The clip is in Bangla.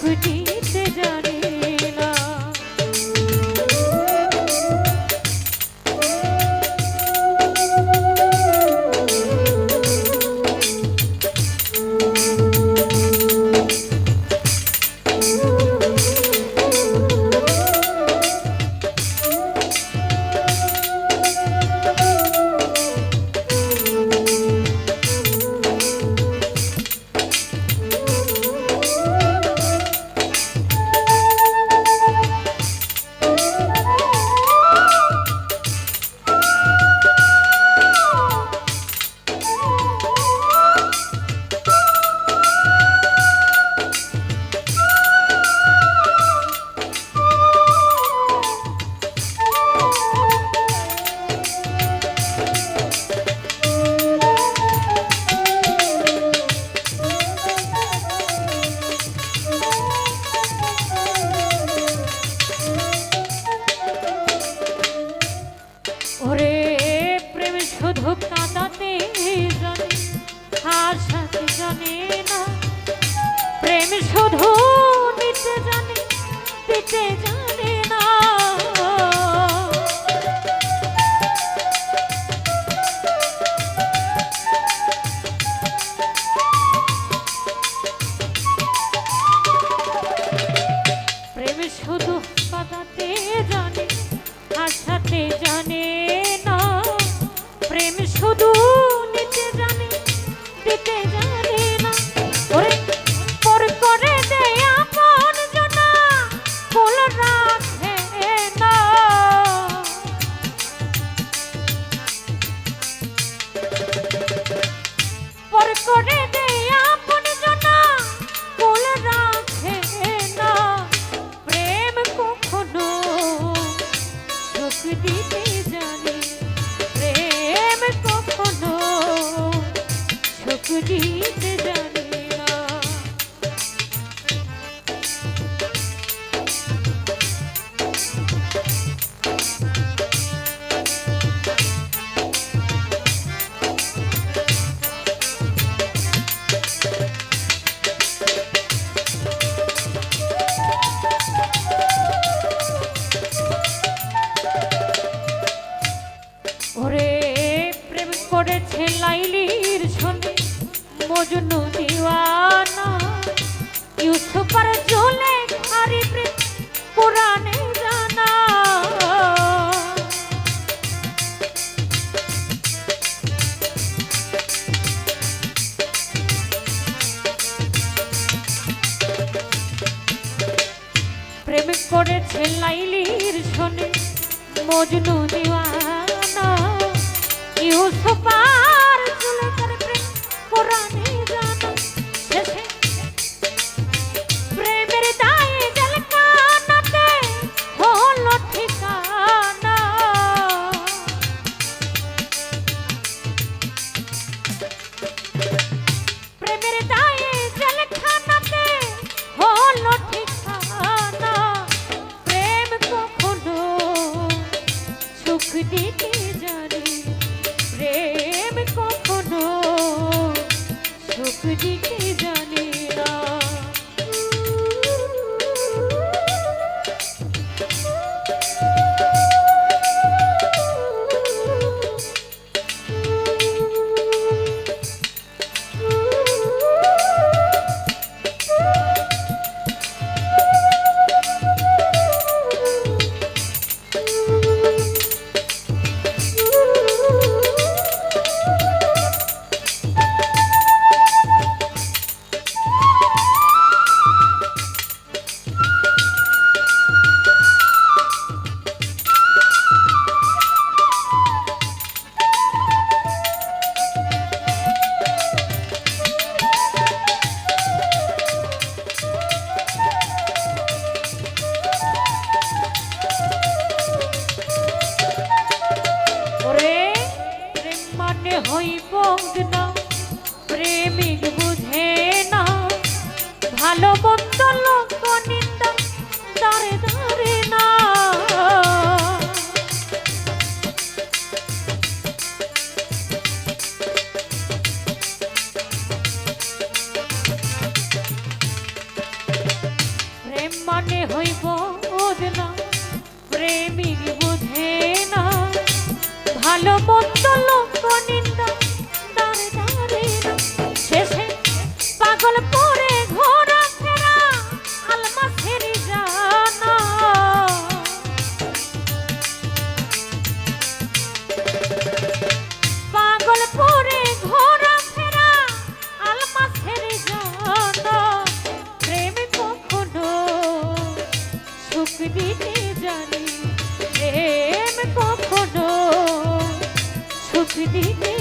কুটিতে জানি লোক কাঁদাতে জনে আর সাথে জানে না। প্রেম শুধু দিতে জানে দিতে জানে। করেছে লাইলির শোনে। মজনু দিওয়ানা ইউসুফ আর তার প্রেম কোরআনে You. হইব না প্রেমিক বুঝে না ভালো মন্দ লোক নিন্দা দাঁড়ে দাঁড়ে না প্রেম মানে হইব না প্রেমিক বুঝে না ভালো মন্দ লোক নিন্দা দাঁড়ে দাঁড়ে শেষে পাগল পরে ঘোরা ফেরা আলমা ছেড়ে জানা। পাগল পরে ঘোরা ফেরা আলমা ছেড়ে জানা। প্রেম কখনো সুখ দিতে দিতে